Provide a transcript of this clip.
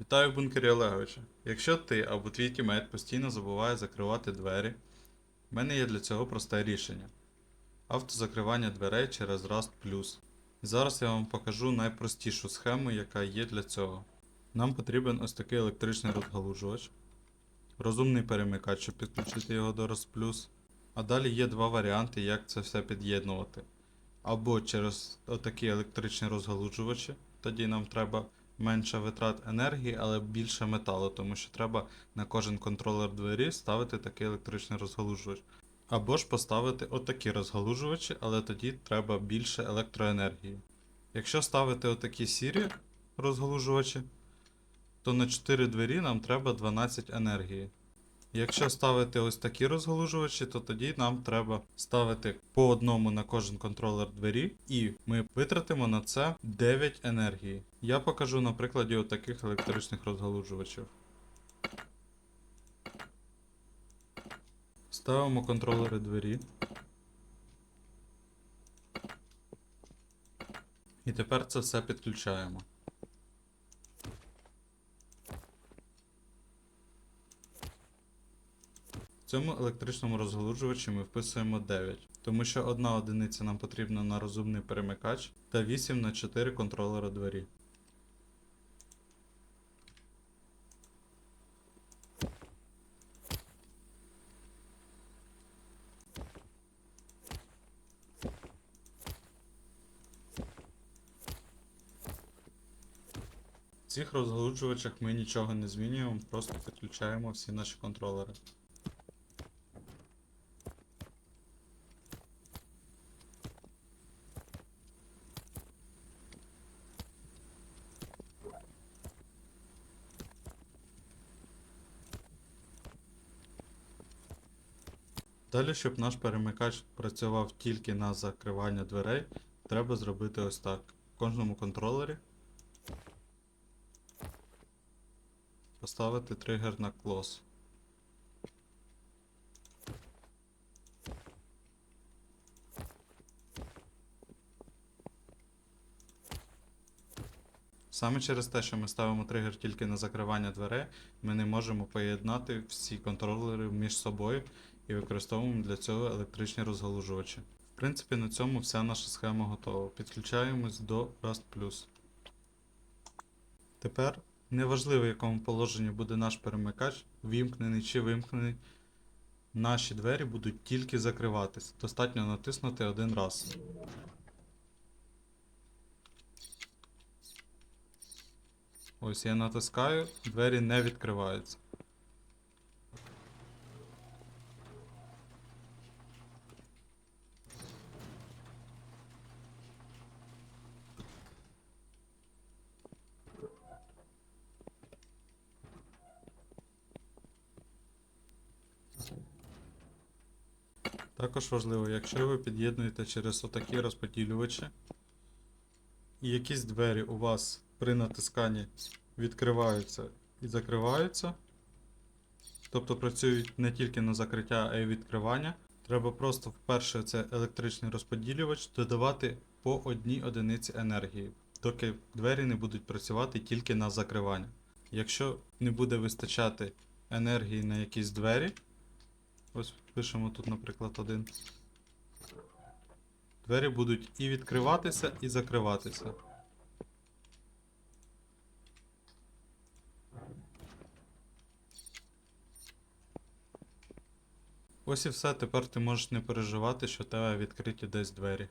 Вітаю в бункері Олеговича. Якщо ти або твій тімейт постійно забуває закривати двері, в мене є для цього просте рішення: автозакривання дверей через Rust Plus. І зараз я вам покажу найпростішу схему, яка є для цього. Нам потрібен ось такий електричний розгалужувач, розумний перемикач, щоб підключити його до Rust Plus. А далі є два варіанти, як це все під'єднувати. Або через отакі електричні розгалужувачі, тоді нам треба менше витрат енергії, але більше металу, тому що треба на кожен контролер двері ставити такий електричний розгалужувач. Або ж поставити отакі розгалужувачі, але тоді треба більше електроенергії. Якщо ставити отакі сірі розгалужувачі, то на 4 двері нам треба 12 енергії. Якщо ставити ось такі розгалужувачі, то тоді нам треба ставити по одному на кожен контролер двері, і ми витратимо на це 9 енергії. Я покажу на прикладі отаких електричних розгалужувачів. Ставимо контролери двері. І тепер це все підключаємо. Цьому електричному розгалужувачі ми вписуємо 9, тому що одна одиниця нам потрібна на розумний перемикач та 8 на 4 контролера двері. В цих розгалужувачах ми нічого не змінюємо, просто підключаємо всі наші контролери. Далі, щоб наш перемикач працював тільки на закривання дверей, треба зробити ось так. В кожному контролері поставити тригер на close. Саме через те, що ми ставимо тригер тільки на закривання дверей, ми не можемо поєднати всі контролери між собою і використовуємо для цього електричні розгалужувачі. В принципі, на цьому вся наша схема готова. Підключаємось до Rust Тепер неважливо, в якому положенні буде наш перемикач, вімкнений чи вимкнений, наші двері будуть тільки закриватись. Достатньо натиснути один раз. Ось я натискаю, двері не відкриваються. Також важливо, якщо ви під'єднуєте через отакі розподілювачі, і якісь двері у вас при натисканні відкриваються і закриваються, тобто працюють не тільки на закриття, а й відкривання, треба просто вперше це електричний розподілювач додавати по одній одиниці енергії, доки двері не будуть працювати тільки на закривання. Якщо не буде вистачати енергії на якісь двері, ось пишемо тут, наприклад, один. Двері будуть і відкриватися, і закриватися. Ось і все, тепер ти можеш не переживати, що тебе відкриті десь двері.